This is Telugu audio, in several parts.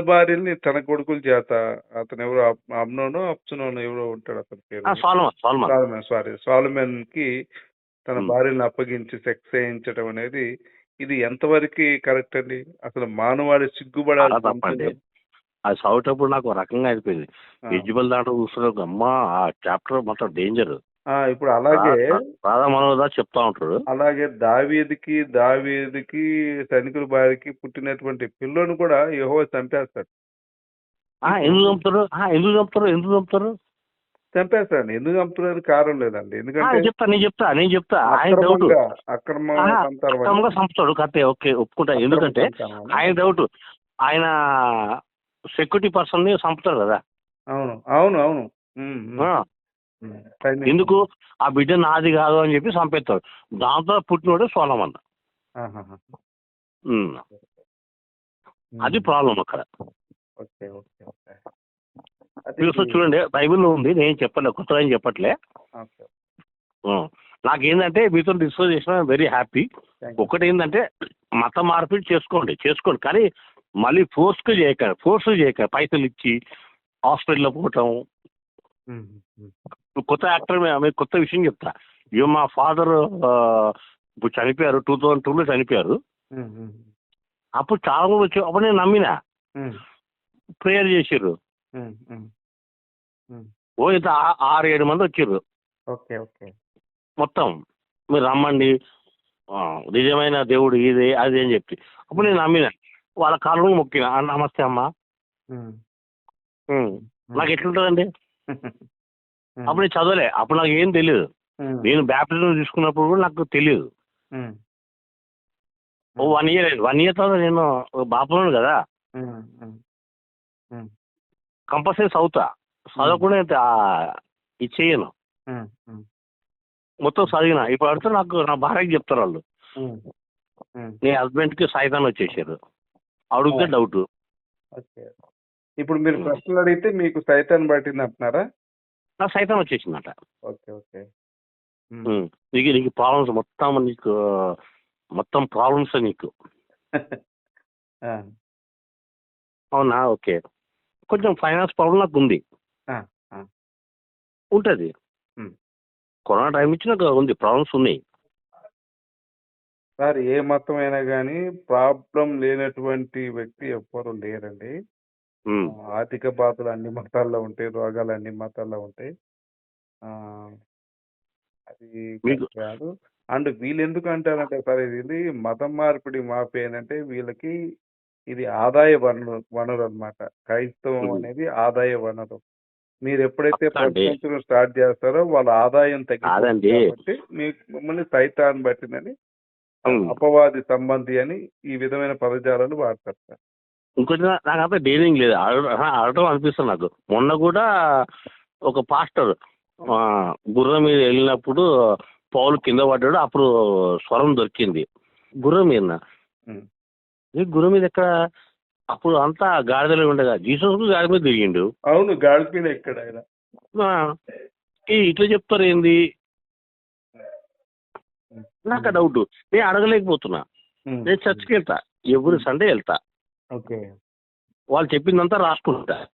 భార్యని తన కొడుకుల చేత అతను ఎవరు అబ్- అబ్నోనో అప్సునోనో ఎవరో ఉంటాడు అతని పేరు. సారీ సాల్మన్కి తన. భార్యను అప్పగించి సెక్స్ చేయించడం అనేది ఇది ఎంతవరకు కరెక్ట్ అండి? అసలు మానవాళి సిగ్గుపడాలి అది చదివేటప్పుడు నాకు రకంగా అయిపోయింది ఎజ్జిబల్ దాంట్లో చూస్తున్నారు అమ్మా ఆ చాప్టర్ మొత్తం డేంజర్. ఇప్పుడు అలాగే మనోదా చెప్తా ఉంటారు. అలాగే దావీదికి దావీదికి సైనికుల భార్యకి పుట్టినటువంటి పిల్లను కూడా యహో చంపేస్తాడు. ఆ, ఎందుకు చంపుతారు? ఎందుకు చంపుతారు? ఎందుకు చంపుతారు? చంపేస్తాడు ఎందుకు చంపుతున్నారు కారణం లేదండి. ఎందుకంటే చెప్తా నేను చెప్తా నేను చెప్తా. ఆయన డౌట్. అక్రమంగా చంపుతాడు. కరెక్టే ఓకే ఒప్పుకుంటా. ఎందుకంటే. ఆయన డౌట్. ఆయన సెక్యూరిటీ పర్సన్ని చంపుతాడు కదా. అవును అవును అవును. ఎందుకు? ఆ బిడ్డ నాది కాదు అని చెప్పి చంపేస్తాడు. దాంతో పుట్టినోడే సోలమన్ ఆహాహా. ఉమ్. ఉమ్. అది ప్రాబ్లం అక్కడ. చూడండి బైబిల్లో ఉంది నేను చెప్పలే కొత్తగా ఏం చెప్పట్లే. నాకేంటంటే మీతో డిస్కస్ చేసిన వెరీ హ్యాపీ. ఒకటి ఏంటంటే మత మార్పిడి చేసుకోండి చేసుకోండి. కానీ మళ్ళీ ఫోర్స్గా చేయకండి ఫోర్స్ చేయకండి పైసలు ఇచ్చి హాస్పిటల్లో పోవటం. కొత్త యాక్టర్ మీకు కొత్త విషయం చెప్తా. ఇవి మా ఫాదర్ ఇప్పుడు చనిపోయారు టూ థౌజండ్ టూలో చనిపోయారు. అప్పుడు చాలా మంది వచ్చి అప్పుడు నేను నమ్మిన ప్రేయర్ చేసిర్రు. ఉమ్. ఓ ఇంత ఆరు ఏడు మంది వచ్చిర్రు. Okay okay. మొత్తం మీరు రమ్మండి. నిజమైన దేవుడు ఇది అది అని చెప్పి. అప్పుడు నేను నమ్మిన. వాళ్ళ కాళ్ళు మొక్కిన. "ఆ, నమస్తే అమ్మా. నాకు ఎట్లుంటుందండి? అప్పుడు నేను చదవలే. అప్పుడు నాకు ఏం తెలియదు నేను బ్యాప్టిజం తీసుకున్నప్పుడు కూడా నాకు తెలియదు ఓ వన్ ఇయర్ వన్ ఇయర్ తర్వాత నేను బాపున్నాను కదా. కంపల్సరీ చదువుతా. చదవకుండా ఉమ్, మొత్తం చదివిన. ఇప్పుడు అడితే నాకు నా భార్యకి చెప్తారు వాళ్ళు. నీ హస్బెండ్కి సైతాన్ వచ్చేసారు. అడిగితే డౌట్ ఇప్పుడు మీరు ప్రశ్నలు అడిగితే మీకు సైతాన్ పట్టింది అంటున్నారా నా సైతాన్ వచ్చేసిందట. Okay okay. నీకు నీకు ప్రాబ్లమ్స్ మొత్తం నీకు మొత్తం ప్రాబ్లమ్స్ నీకు. అవునా? ఓకే. కొంచెం ఫైనాన్స్ ప్రాబ్లం నాకు ఉంది. ఉంటుంది. కరోనా టైం ఇచ్చి నాకు ఉంది ప్రాబ్లమ్స్ ఉన్నాయి. సార్ ఏ మతం అయినా కానీ ప్రాబ్లం లేనటువంటి వ్యక్తి ఎవ్వరు లేరండి. ఆర్థిక బాధలు అన్ని మతాల్లో ఉంటాయి రోగాలు అన్ని మతాల్లో ఉంటాయి ఆ, అది మీకు- కరెక్ట్ కాదు అండ్ వీళ్ళు ఎందుకు అంటారంటే సార్ ఇది మతం మార్పిడి మాఫీ అంటే వీళ్ళకి ఇది ఆదాయ వనరు వనరు అన్నమాట క్రైస్తవం. అనేది ఆదాయ వనరు మీరు ఎప్పుడైతే అండి. ప్రపంచం స్టార్ట్ చేస్తారో వాళ్ళ ఆదాయం తగ్గిపోతుంది కాదండి. కాబట్టి మీకు మిమ్మల్ని సైతాన్ని పట్టిందని ఉం. అపవాది సంబంధి అని ఈ విధమైన పదజాలాలు వాడతారు సార్ ఇంకోటి నా- నాకు అంత డీలింగ్ లేదు ఆహా, అడగటం అనిపిస్తుంది నాకు. మొన్న కూడా ఒక పాస్టర్ ఆ, గుర్రం మీద వెళ్ళినప్పుడు పౌలు కింద పడ్డాడు. అప్పుడు స్వరం దొరికింది. గుర్రం మీద. ఈ గుర్రం మీద ఎక్కడ? అప్పుడు అంతా గాడిదలో ఉండగా. జీసస్ కూడా గాడి మీద తిరిగిండు అవును ఎక్కడ ఆయన? ఆ, ఈ ఇట్లా చెప్తారు ఏంది? నాకు ఆ డౌట్ నేను అడగలేకపోతున్నా. నేను చర్చ్కి వెళ్తా. ఎవ్రీ సండే వెళ్తా. ఓకే. వాళ్ళు చెప్పిందంతా రాసుకుంటా.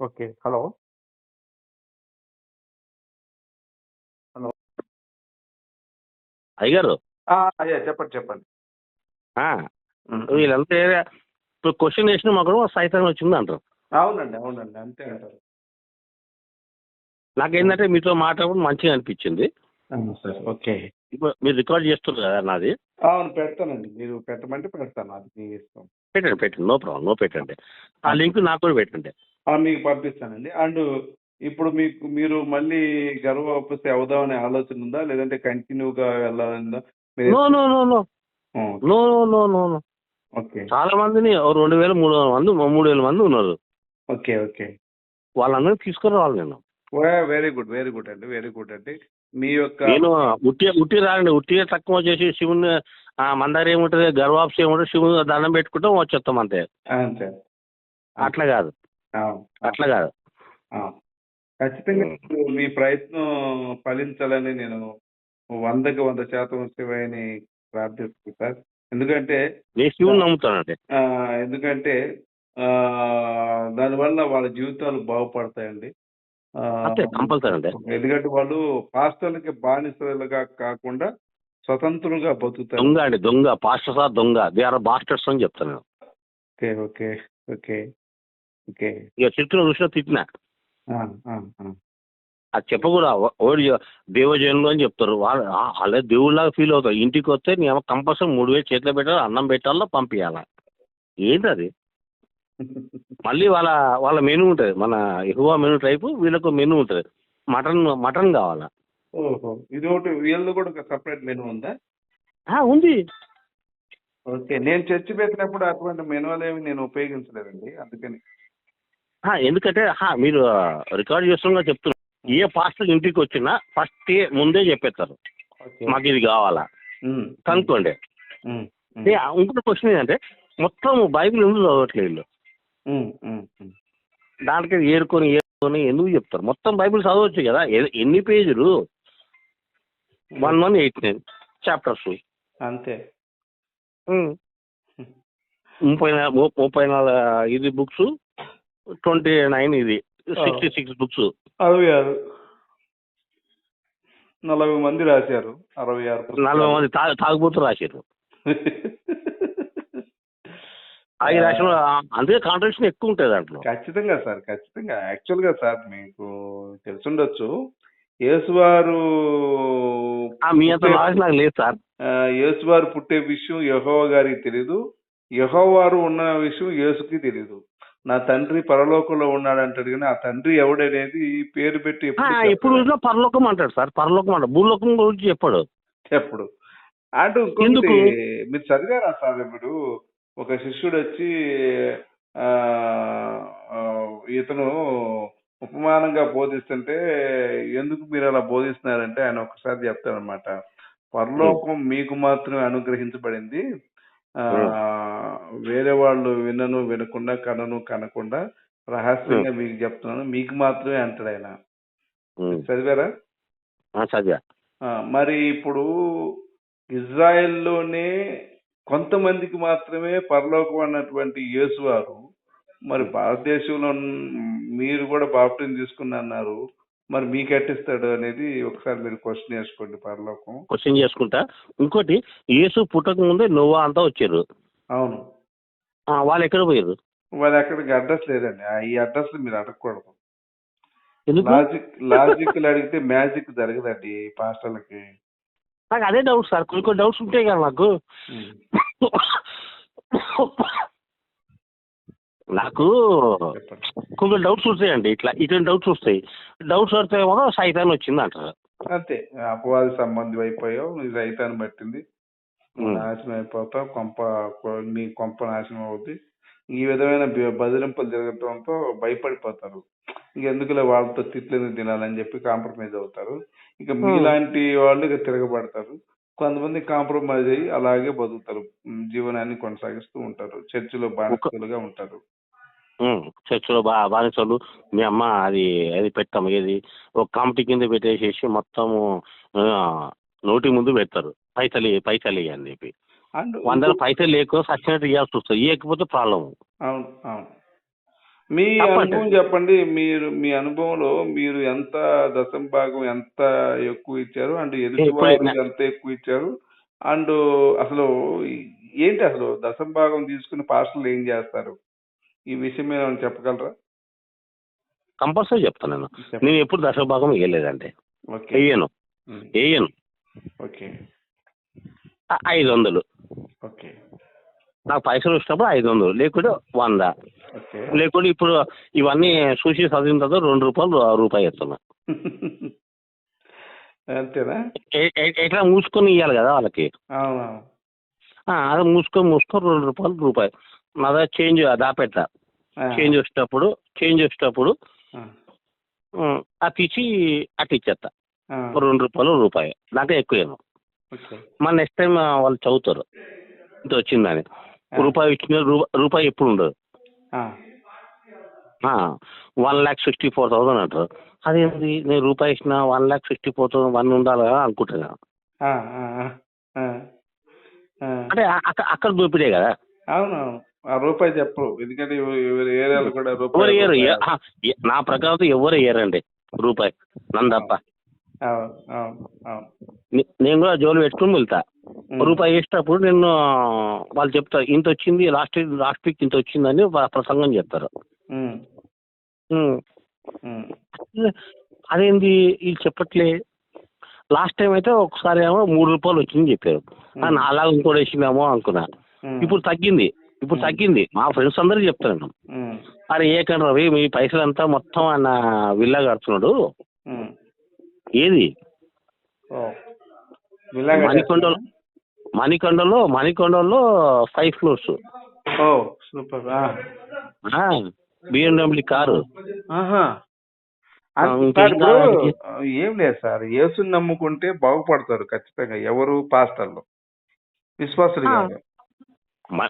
ఓకే. హలో? అయ్యారు ఆ, అయ్యా చెప్పండి చెప్పండి. వీళ్ళంతా ఇప్పుడు క్వశ్చన్ వేసిన మాకు సైతం వచ్చింది అంటారు. అవునండి అవునండి అంతే అంటారు. నాకేంటంటే మీతో మాట్లాడడం మంచిగా అనిపించింది. సార్. ఓకే. ఇప్పుడు మీరు రికార్డ్ చేస్తున్నారు కదా నాది. అవును పెడతానండి. మీరు పెట్టమంటే పెడతాను. అది మీ ఇష్టం పెట్టండి పెట్టండి. నో ప్రాబ్లం నో పెట్టండి. ఆ లింక్ నాకు కూడా పెట్టండి. ఆ, మీకు పంపిస్తానండి. అండ్ ఇప్పుడు మీకు మీరు మళ్ళీ గర్భవపసి అవుదామనే ఆలోచన ఉందా? లేదంటే కంటిన్యూగా వెళ్ళాలందా మీరు no no no no. No no no no no. Okay. చాలా మందిని ఓ రెండు వేల మూడు వందల మంది మూడు వేల మంది ఉన్నారు. Okay okay. వాళ్ళందరినీ తీసుకుని రావాలి నేను. వెరీ గుడ్ వెరీ గుడ్ అండి వెరీ గుడ్ అండి. మీ యొక్క నేను ఉట్టి ఉట్టి రాలండి ఉట్టిగా తక్కువ చేసి శివుని ఆ మందారం ఏముంటుంది గర్వాప్స్ ఏముంటుంది శివుని దండం పెట్టుకుంటాం వచ్చేస్తాం అంతే. అంతే. అట్లా కాదు. అట్లా కాదు. ఖచ్చితంగా మీ ప్రయత్నం ఫలించాలని నేను వందకి వంద శాతం శివయ్యని ప్రార్థిస్తుంది సార్. ఎందుకంటే నేను శివుని నమ్ముతానండి. ఎందుకంటే ఆ, దానివల్ల వాళ్ళ జీవితాలు బాగుపడతాయండి. అంతే కంపల్సరీ అండి ఎందుకంటే వాళ్ళు పాస్టర్లకి బానిసలుగా కాకుండా స్వతంత్రులుగా బతుకుతారు. దొంగ అండి దొంగ పాస్టర్స్ ఆర్ దొంగ దే ఆర్ బాస్టర్స్ అని చెప్తాను నేను. Okay okay okay okay. ఇక చూసినా తిట్టినా. అది చెప్పకూడదు ఓడి దేవజనులు అని చెప్తారు. వాళ్ళు వాళ్ళే దేవుళ్ళలాగా ఫీల్ అవుతారు. ఇంటికి వస్తే నేను కంపల్సరీ మూడు వేలు చేతిలో పెట్టాలి అన్నం పెట్టాలో పంపించాలా ఏంటి అది? మళ్ళీ వాళ్ళ వాళ్ళ మెనూ ఉంటుంది. మన ఎక్కువ మెనూ టైపు వీళ్ళకు మెనూ ఉంటుంది. మటన్ మటన్ కావాలా? ఓహో. ఇది ఒకటి వీళ్ళు కూడా ఒక సపరేట్ మెనూ ఉందా? ఉంది. ఓకే. నేను చర్చి పెట్టినప్పుడు అటువంటి మెనూలు ఏమి నేను ఉపయోగించలేదండి. అందుకని. ఎందుకంటే మీరు రికార్డ్ చేస్తున్నా చెప్తున్నా. ఏ పాస్టర్ ఇంటికి వచ్చినా ఫస్ట్ ముందే చెప్పేస్తారు. మాకు ఇది కావాలా? కనుక్కోండి. ఇంకొక క్వశ్చన్ ఏంటంటే మొత్తం బైబిల్ ఎందుకు చదవట్లేదు దానికి ఏరుకొని ఏరుకొని ఎందుకు చెప్తారు? మొత్తం బైబిల్ చదవచ్చు కదా? ఎన్ని పేజీలు? One one eight nine chapters. అంతే. ముప్పై ముప్పై నాలుగు ఇది బుక్స్ ట్వంటీ నైన్ ఇది సిక్స్టీ సిక్స్ బుక్స్. అరవై ఆరు. నలభై మంది రాశారు అరవై ఆరు. నలభై మంది తాగుబోతు రాశారు. ఐదు రాసిన అందుకే కాంట్రిబ్యూషన్ ఎక్కువ ఉంటుంది దాంట్లో. ఖచ్చితంగా సార్ ఖచ్చితంగా. యాక్చువల్గా సార్ మీకు తెలుసుండొచ్చు. యేసువారు మీ అంత నాలెడ్జ్ నాకు లేదు సార్. యేసువారు పుట్టే విషయం యహోవ గారికి తెలియదు యహోవారు ఉన్న విషయం యేసుకి తెలియదు నా తండ్రి పరలోకంలో ఉన్నాడు అంటాడు కానీ ఆ తండ్రి ఎవడనేది పేరు పెట్టి ఎప్పుడు. చూసినా పరలోకం అంటాడు సార్. పరలోకం అంటాడు. భూలోకం గురించి చెప్పాడు. ఎప్పుడు అంటూ ఇంకొకటి? మీరు చదివారా సార్ ఇప్పుడు? ఒక శిష్యుడు వచ్చి ఇతను ఉపమానంగా బోధిస్తుంటే ఎందుకు మీరు అలా బోధిస్తున్నారంటే? ఆయన ఒకసారి చెప్తారనమాట. పరలోకం మీకు మాత్రమే అనుగ్రహించబడింది. ఆ వేరే వాళ్ళు వినను వినకుండా కనను కనకుండా రహస్యంగా మీకు చెప్తున్నాను. మీకు మాత్రమే అంటాడు ఆయన. చదివారా? చదివా. మరి ఇప్పుడు ఇజ్రాయెల్లోనే కొంతమందికి మాత్రమే పరలోకం అన్నటువంటి యేసువారు మరి భారతదేశంలో మీరు కూడా బాప్టిజం తీసుకున్న అన్నారు మరి మీకు ఎట్టిస్తాడు అనేది ఒకసారి మీరు క్వశ్చన్ వేసుకోండి పరలోకం. క్వశ్చన్ చేసుకుంటా. ఇంకోటి యేసు పుట్టక ముందే నోవా అంతా వచ్చారు. అవును. వాళ్ళు ఎక్కడ పోయారు? వాళ్ళ అక్కడికి అడ్రస్ లేదండి. ఆ ఈ అడ్రస్ మీరు అడగకూడదు. లాజిక్ లాజిక్ అడిగితే మ్యాజిక్ జరగదండి పాస్టర్లకి. నాకు అదే డౌట్ సార్. కొన్ని కొన్ని డౌట్స్ ఉంటాయి కదా నాకు. నాకు కొన్ని డౌట్స్ వస్తాయండి. ఇట్లా ఇటువంటి డౌట్స్ వస్తాయి. డౌట్స్ వస్తే ఏమో సైతాన్ వచ్చింది అంటారు అంతే. అపవాది సంబంధం అయిపోయావు. నీ పట్టింది. నాశనం అయిపోతావు. కొంప కొ- నీ కొంప నాశనం అవుతుంది ఈ విధమైన బె- బెదిరింపులు జరగటంతో భయపడిపోతారు. ఇంకెందుకులే వాళ్ళతో తిట్లేదు తినాలని చెప్పి కాంప్రమైజ్ అవుతారు. ఇక మీలాంటి వాళ్ళు ఇక తిరగబడతారు. కొంతమంది కాంప్రమైజ్ అయ్యి అలాగే బతుకుతారు. ఉమ్, జీవనాన్ని కొనసాగిస్తూ ఉంటారు. చర్చిలో బానిసలుగా ఉంటారు. ఉమ్, చర్చిలో బా బానిసలు మీ అమ్మ అది అది పెట్టాం ఏది? ఒక కమిటీ కింద పెట్టేసేసి మొత్తము ఆ, నోటి ముందు పెడతారు. పైసలు ఇయ్యి, పైసలు ఇయ్యి అని చెప్పి. అండ్ వందల పైసలు లేకపోతే సచ్చినట్టు ఇవ్వాల్సి వస్తుంది. ఇవ్వకపోతే ప్రాబ్లం అవును అవును. మీ. అనుభవం చెప్పండి. మీరు మీ అనుభవంలో మీరు ఎంత దశం భాగం ఎంత ఎక్కువ ఇచ్చారు? అండ్ ఎదుటి ఎంత ఎక్కువ ఇచ్చారు? అండ్ అసలు ఏంటి అసలు దశం భాగం తీసుకుని పాస్టర్లు ఏం చేస్తారు? ఈ విషయం మీద ఏమైనా చెప్పగలరా? కంపల్సరీ చెప్తాను నేను. నేను ఎప్పుడు దశభాగం వేయలేదండి. వేయను. వేయను. ఓకే. ఐదు వందలు. ఓకే. నాకు పైసలు వచ్చినప్పుడు ఐదు వందలు లేకుంటే వంద. లేకుంటే ఇప్పుడు ఇవన్నీ చూసి చదివిన తర్వాత రెండు రూపాయలు రూపాయి ఇస్తున్నా. అంతేనా? ఎట్లా మూసుకొని ఇవ్వాలి కదా వాళ్ళకి? అదే మూసుకొని మూసుకొని రెండు రూపాయలు రూపాయి. నా దగ్గర చేంజ్ దాపెట్టా. చేంజ్ వచ్చేటప్పుడు చేంజ్ ఉమ్, అది తీసి అటు ఇచ్చేస్తా రెండు రూపాయలు రూపాయి. దాంట్లో ఎక్కువ మన నెక్స్ట్ టైం వాళ్ళు చదువుతారు. ఇంత వచ్చిందని. రూపాయి ఇచ్చిన రూపాయి ఎప్పుడు ఉండదు ఆ, one lakh sixty four thousand అంటారు. అదేంటి నేను రూపాయి ఇచ్చిన one lakh sixty four thousand one ఉండాలి కదా అనుకుంటున్నా. అంటే అక్కడ దోపిడే కదా. అవును రూపాయి చెప్పరు. ఎందుకంటే ఏరియాలో కూడా ఎవరు నా ప్రకారం ఎవరు వేయరండి రూపాయి. నన్ను తప్ప అవును అవును అవును. నే- నేను కూడా జోలు పెట్టుకుని వెళ్తా. రూపాయి వేసేటప్పుడు నేను వాళ్ళు చెప్తారు ఇంత వచ్చింది లాస్ట్ లాస్ట్ వీక్ ఇంత వచ్చిందని ప్రసంగం చెప్తారు. అదేంది వీళ్ళు చెప్పట్లే. లాస్ట్ టైం అయితే ఒకసారి ఏమో మూడు రూపాయలు వచ్చింది చెప్పారు. నాలాగా ఇంకోటి వేసిందేమో అనుకున్నా. ఇప్పుడు తగ్గింది. ఇప్పుడు తగ్గింది. మా ఫ్రెండ్స్ అందరూ చెప్తాను అరే ఏకండి రవి మీ పైసలంతా మొత్తం ఆయన విల్లా కడుతున్నాడు. ఏది? మణికొండలో మణికొండలో మణికొండలో ఫైవ్ ఫ్లోర్స్ ఓ సూపర్. BMW car? ఏం లేదు సార్. యేసుని నమ్ముకుంటే బాగుపడతారు ఖచ్చితంగా. ఎవరు పాస్టర్లు. విశ్వాసులు. కాదు.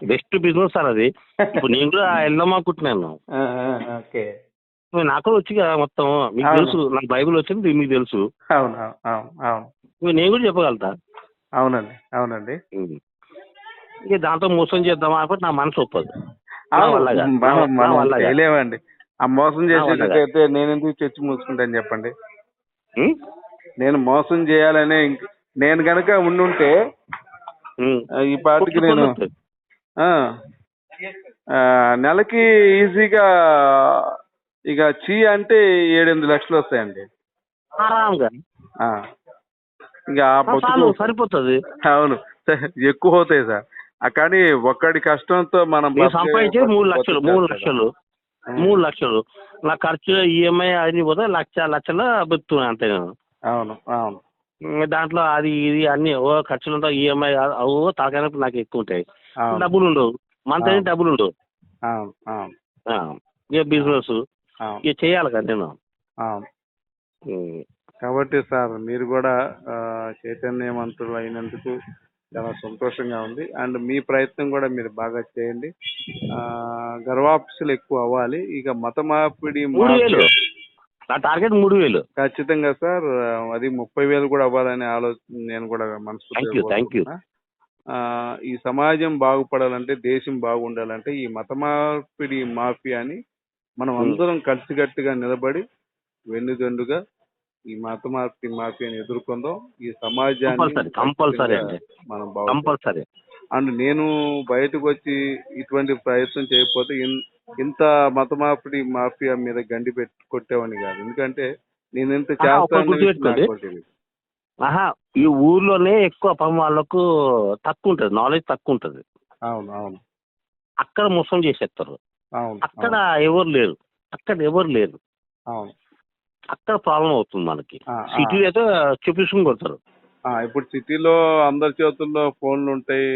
బెస్ట్ బిజినెస్ సార్ అది. ఇప్పుడు నేను కూడా వెళ్దాం అనుకుంటున్నాను. ఓకే. నాకు వచ్చి కదా మొత్తం. మీకు. తెలుసు. నాకు బైబిల్ వచ్చింది మీకు తెలుసు. అవును అవును. నేను కూడా చెప్పగలుగుతా. అవునండి అవునండి. ఇక దాంతో మోసం చేద్దామా అనుకుంటే నా మనసు ఒప్పదు. చేయలేమండి. ఆ మోసం చేసేటట్టయితే నేను ఎందుకు చర్చి మూసుకుంటాను చెప్పండి? నేను మోసం చేయాలనే నేను గనక ఉండుంటే ఈ పాటికి నేను ఆ, ఆ, నెలకి ఈజీగా ఇక చీ అంటే ఏడెనిమిది లక్షలు వస్తాయండి. ఇక సరిపోతుంది. అవును. ఎక్కువ అవుతాయి సార్. కానీ ఒక్కడి కష్టంతో మనం సంపాదించే మూడు లక్షలు మూడు లక్షలు. మూడు లక్షలు. నా ఖర్చు ఈఎంఐ అది పోతే లక్ష లక్షల బతుకుతున్నాను అంతే నేను అవును అవును. దాంట్లో అది ఇది అన్ని ఓ ఖర్చులంతా ఈఎంఐ అవో తలకాయ నాకు ఎక్కువ ఉంటాయి. డబ్బులు ఉండవు మంత్ అవును. డబ్బులు ఉండవు ఇక బిజినెస్ ఇక చేయాలి కదా నేను. కాబట్టి సార్ మీరు కూడా చైతన్యవంతులు అయినందుకు చాలా సంతోషంగా ఉంది. అండ్ మీ ప్రయత్నం కూడా మీరు బాగా చేయండి. గర్వాప్సులు ఎక్కువ అవ్వాలి. ఇక మత మార్పిడి నా టార్గెట్ మూడు వేలు. ఖచ్చితంగా సార్ అది ముప్పై వేలు కూడా అవ్వాలనే ఆలోచన నేను కూడా ఆ, ఈ సమాజం బాగుపడాలంటే దేశం బాగుండాలంటే ఈ మత మార్పిడి మాఫియాని మనం Hmm. అందరం కలిసికట్టుగా నిలబడి వెన్నుదన్నుగా ఈ మత మార్పిడి మాఫియాని ఎదుర్కొందాం. ఈ సమాజాన్ని కంపల్సరీ మనం కంపల్సరీ. అండ్ నేను బయటకు వచ్చి ఇటువంటి ప్రయత్నం చేయకపోతే ఇంత మత మార్పిడి మాఫియా మీద గండి పెట్టి కొట్టేవాడిని కాదు. ఎందుకంటే నేను ఎంత తెలియదు. ఆహా ఈ ఊర్లోనే ఎక్కువ పాపం వాళ్ళకు తక్కువ ఉంటుంది నాలెడ్జ్ తక్కువ ఉంటుంది అవును అవును. అక్కడ మోసం చేసేస్తారు అవును అక్కడ ఎవరు లేరు. అక్కడ ఎవరు లేరు. అవును. అక్కడ ప్రాబ్లం అవుతుంది మనకి. సిటీ అయితే చూపించుకుని కొడతారు. ఇప్పుడు సిటీలో అందరి చేతుల్లో ఫోన్లు ఉంటాయి.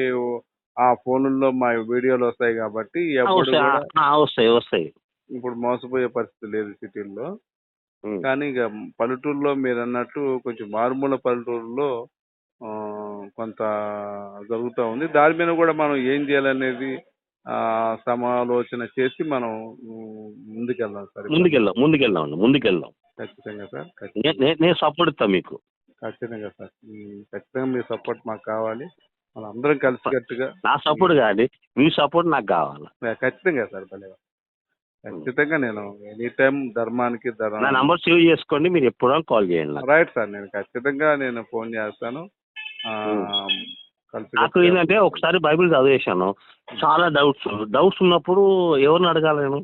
ఆ ఫోన్లలో మా వీడియోలు వస్తాయి కాబట్టి వస్తాయి. వస్తాయి ఇప్పుడు మోసపోయే పరిస్థితి లేదు సిటీల్లో. కానీ ఇక పల్లెటూరులో మీరు అన్నట్టు కొంచెం మారుమూల పల్లెటూరులో కొంత జరుగుతూ ఉంది. దాని మీద కూడా మనం ఏం చేయాలనేది ఆ, సమాలోచన చేసి మనం ముందుకెళ్దాం సార్. ముందుకెళ్దాం ముందుకెళ్దాం అండి ముందుకెళ్దాం. ఖచ్చితంగా సార్ నే- ఖచ్చితంగా. నే- నేను సపోర్ట్ ఇస్తాను మీకు. ఖచ్చితంగా సార్. ఉమ్, ఖచ్చితంగా మీ సపోర్ట్ మాకు కావాలి. మనం అందరం కలిసికట్టుగా నా సపోర్ట్ కాదు మీ సపోర్ట్ నాకు కావాలి? ఖచ్చితంగా సార్ భలే ఖచ్చితంగా నేను ఎనీ టైం ధర్మానికి నా ధర్మం నంబర్ సేవ్ చేసుకోండి మీరు ఎప్పుడో కాల్ చేయండి నాకు. రైట్ సార్ నేను ఖచ్చితంగా నేను ఫోన్ చేస్తాను. ఆ, నాకు ఏంటంటే ఒకసారి బైబిల్ చదివేశాను. చాలా డౌట్స్ డౌట్స్ ఉన్నప్పుడు ఎవరిని అడగాలి నేను?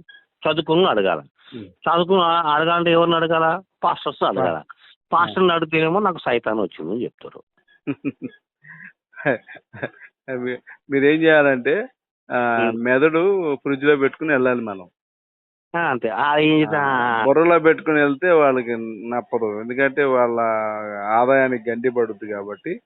చదువుకుని అడగాల. చదువుకుని అడగాలంటే ఎవరిని అడగాల? పాస్టర్స్ అడగాల. పాస్టర్ని అడిగితేనేమో నాకు సైతాన్ వచ్చిందని చెప్తారు. మీరేం చేయాలంటే. మెదడు ఫ్రిడ్జ్లో పెట్టుకుని వెళ్ళాలి మనం. అంతే. బుర్రలో పెట్టుకుని వెళ్తే వాళ్ళకి నప్పదు. ఎందుకంటే వాళ్ళ ఆదాయానికి గండి పడుద్ది కాబట్టి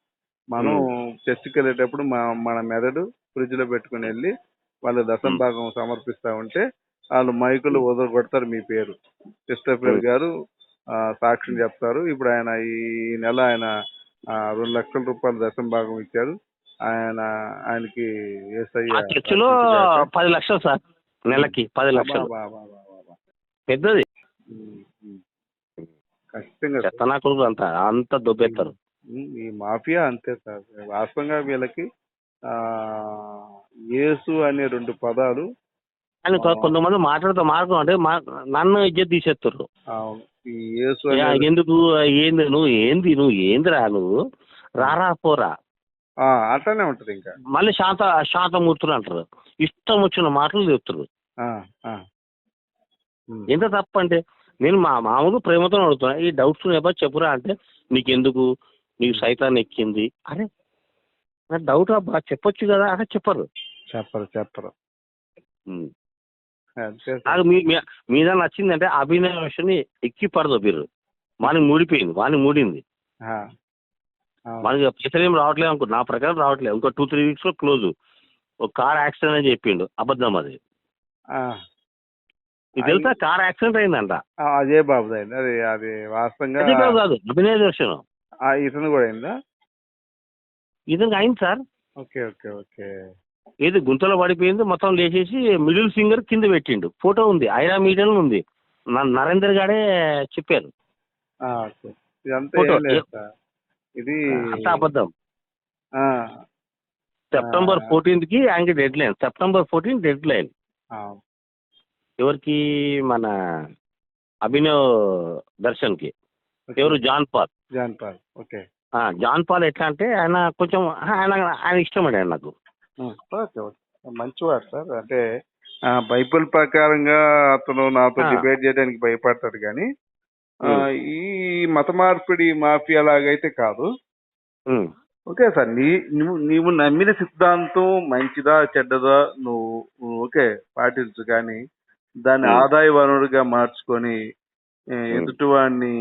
మనం చర్చికి వెళ్ళేటప్పుడు మన- మన మెదడు ఫ్రిడ్జ్లో పెట్టుకుని వెళ్ళి వాళ్ళు దశం భాగం సమర్పిస్తా ఉంటే వాళ్ళు మైకులు వదలు కొడతారు మీ పేరు. క్రిస్టఫర్ గారు ఆ, సాక్ష్యం చెప్తారు. ఇప్పుడు ఆయన ఈ నెల ఆయన రెండు లక్షల రూపాయలు దశం భాగం ఇచ్చారు. ఆయన ఆయనకి చర్చిలో. పది లక్షలు సార్ నెలకి పది లక్షలు. పెద్దది. ఖచ్చితంగా కొడుకు అంత అంత దొబ్బెత్తారు. ఈ మాఫియా అంతే సార్. వాస్తవంగా వీళ్ళకి ఆ యేసు అనే రెండు పదాలు అని కొ- కొంతమంది మాట్లాడుతూ మార్గం అంటే నన్ను ఇజ్జత్ తీసేస్తారు ఎందుకు? ఏంది నువ్వు? ఏంది నువ్వు? ఏందిరా నువ్వు? రారా పోరా అట్లానే ఉంటది ఇంకా. మళ్ళీ శాంత శాంతమూర్తులు అంటారు. ఇష్టం వచ్చిన మాటలు చెప్తారు ఎంత తప్పు అంటే నేను మా మామూలు ప్రేమతో అడుగుతున్నా ఈ డౌట్స్ ఎవరు చెప్పురా అంటే నీకెందుకు? నీకు సైతాన్ని ఎక్కింది. అరే డౌట్ అబ్బా చెప్పొచ్చు కదా అంటే చెప్పరు. చెప్పరు చెప్పరు. నాకు మీ మీ- మీద నచ్చిందంటే అభినయ విషయాన్ని ఎక్కి పడదు మీరు వానికి మూడిపోయింది వానికి మూడింది. మనకి పైసలు ఏం రావట్లేదు అనుకో నా ప్రకారం రావట్లేదు. ఇంకో టూ త్రీ వీక్స్లో క్లోజ్ ఒక కార్ యాక్సిడెంట్ అని చెప్పిండు అబద్ధం అది. నీకు తెలుసా కార్ యాక్సిడెంట్ అయిందంట. అజయ్ బాబు అది అది వాస్తవంగా అది కాదు కాదు అభినయ దర్శనం ఇతను కూడా అయిందా? ఇదంగా అయింది సార్. Okay okay okay. ఏది గుంతలో పడిపోయింది మొత్తం లేచేసి మిడిల్ ఫింగర్ కింద పెట్టిండు. ఫోటో ఉంది ఐరా మీడియాలో ఉంది. నరేందర్ గారే చెప్పారు. ఇది అబద్ధం. సెప్టెంబర్. ఫోర్టీన్త్కి ఆయనకి deadline September fourteen deadline ఎవరికి? మన అభినవ్ దర్శన్కి. ఎవరు? John Paul. John Paul. Okay. ఆ, జాన్ పాల్ ఎట్లా అంటే ఆయన కొంచెం ఆయన ఆయన ఇష్టం అండి ఆయన నాకు. ఓకే ఓకే మంచివాడు సార్ అంటే బైబిల్ ప్రకారంగా అతను నాతో. డిబేట్ చేయడానికి భయపడతాడు కానీ. ఈ మత మార్పిడి మాఫియా లాగైతే కాదు ఓకే సార్ నీ నువ్వు నీవు నమ్మిన సిద్ధాంతం మంచిదా చెడ్డదా నువ్వు ఓకే పాటించు కానీ దాన్ని. ఆదాయ వనరుగా మార్చుకొని. ఎదుటివాడిని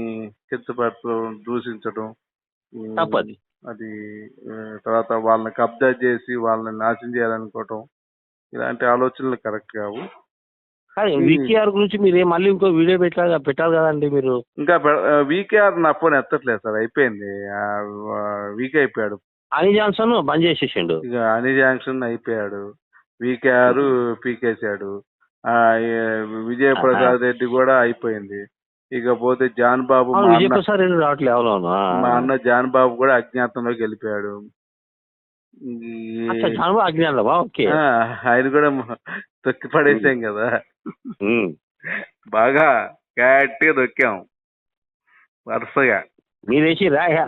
కించపరచడం దూషించడం తప్పది అది తర్వాత వాళ్ళని కబ్జా చేసి వాళ్ళని నాశనం చేయాలనుకోవటం ఇలాంటి ఆలోచనలు కరెక్ట్ కావు. వికేఆర్ గురించి మీరు మళ్ళీ ఇంకో వీడియో పెట్టాలి పెట్టాలి కదండి మీరు. ఇంకా వీకేఆర్ నా ఫోన్ ఎత్తట్లేదు సార్ అయిపోయింది. వీక్ అయిపోయాడు. అని జాన్సన్ బంద్ చేసేసిండు. ఇక అనీ జాంక్షన్ అయిపోయాడు. వీకేఆర్ ఏ, విజయ ప్రసాద్ రెడ్డి కూడా అయిపోయింది. ఇక పోతే జాన్ బాబు అవును, మా అన్న ప్రసాద్ రెడ్డి రావట్లేదు అవునవును ఆ. మా అన్న జాన్ బాబు కూడా అజ్ఞాతంలోకి వెళ్ళిపోయాడు. ఆయన కూడా తొక్కి పడేసాం కదా. బాగా గట్టిగా దొక్కాం వరుసగా. మీరు వేసిరా ఆ.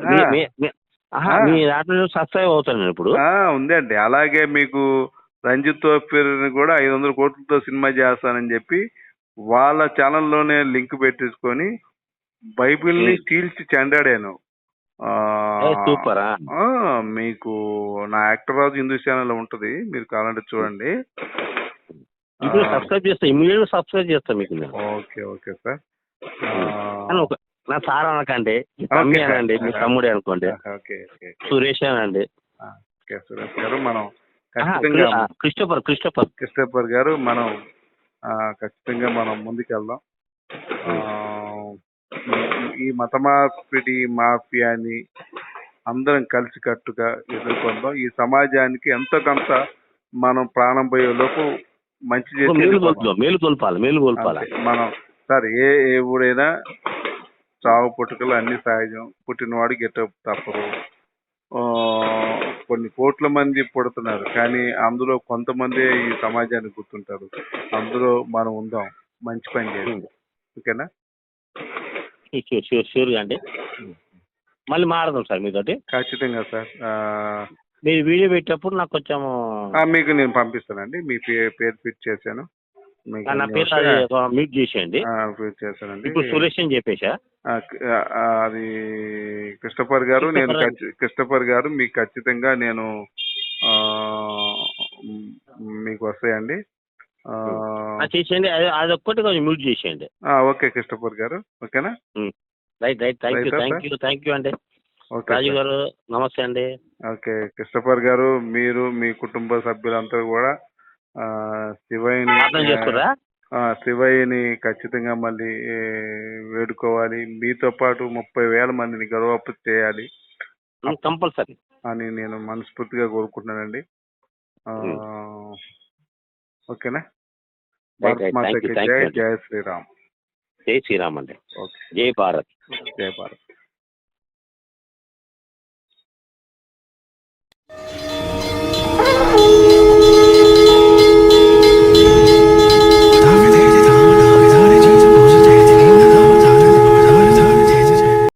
ఆ. మీ దాంట్లో సబ్స్క్రైబ్ అవుతాను నేను ఇప్పుడు? ఆ ఉందండి. అలాగే మీకు రంజిత్ తోపిని కూడా ఐదు వందల కోట్లతో సినిమా చేస్తానని చెప్పి వాళ్ళ ఛానల్లోనే లింక్ పెట్టించుకొని బైబిల్ని ఉమ్. చీల్చి చెండాడాను. సూపర్? మీకు నా యాక్టర్ రాజు హిందూ ఛానల్ ఉంటది. మీరు కావాలంటే చూడండి. సబ్స్క్రైబ్ చేస్తా. ఇమీడియట్ సబ్స్క్రైబ్ చేస్తా మీకు ఓకే ఓకే సార్. నా సార్ అనకండి. ఓకే. అనండి. మీ తమ్ముడే అనుకోండి. సురేష్ అనండి. సురేష్ గారు. మనం క్రిస్టోఫర్ క్రిస్టోఫర్. క్రిస్టఫర్ గారు మనం ఖచ్చితంగా మనం ముందుకెళ్దాం. ఆ, ఈ- మత మార్పిడి మాఫియాని అందరం కలిసికట్టుగా ఎదుర్కొందాం. ఈ సమాజానికి ఎంతో కొంత మనం ప్రాణం పోయే లోపు మంచి చేసి. మనం సార్ ఏ ఏ ఊడైనా చావు పుట్టుకలు అన్ని సహజం. పుట్టినవాడు గెట తప్పరు. ఆ, కొన్ని కోట్ల మంది పుడుతున్నారు. కానీ అందులో కొంతమంది ఈ సమాజానికి గుర్తుంటారు. అందులో మనం ఉందాం. మంచి పని ఓకేనా? షూర్ షూర్ షూర్గా అండి. మళ్ళీ మాడదాం సార్ మీతోటి. ఖచ్చితంగా సార్. మీరు వీడియో పెట్టేటప్పుడు నాకు కొంచెం మీకు నేను పంపిస్తానండి. మీ పేరు ఫిట్ చేశాను. మీకు నా పేరు మ్యూట్ చేసేయండి. ఇప్పుడు సురేష్ అని చెప్పేసా అది క్రిస్టఫర్ గారు నేను క్రిస్టఫర్ గారు. మీకు ఖచ్చితంగా నేను మీకు వస్తాయండి. చేసేయండి. అది ఒక్కటి కొంచెం మ్యూట్ చేసేయండి. ఓకే క్రిస్టఫర్ గారు. ఓకేనా? Right right. Thank you thank you thank you అండి. రాజు. గారు నమస్తే అండి. ఓకే. క్రిస్టఫర్ గారు మీరు మీ కుటుంబ సభ్యులంతా కూడా ఆ, శివయ్యని ఖచ్చితంగా మళ్ళీ వేడుకోవాలి. మీతో పాటు ముప్పై వేల మందిని గౌరవప్పు చేయాలి. కంపల్సరీ. అని నేను మనస్ఫూర్తిగా కోరుకుంటున్నానండి. ఓకేనా? భారత్ మాతకి జై యూ జై శ్రీరామ్. జై శ్రీరామ్ అండి. ఓకే. జై భారత్. జై భారత్.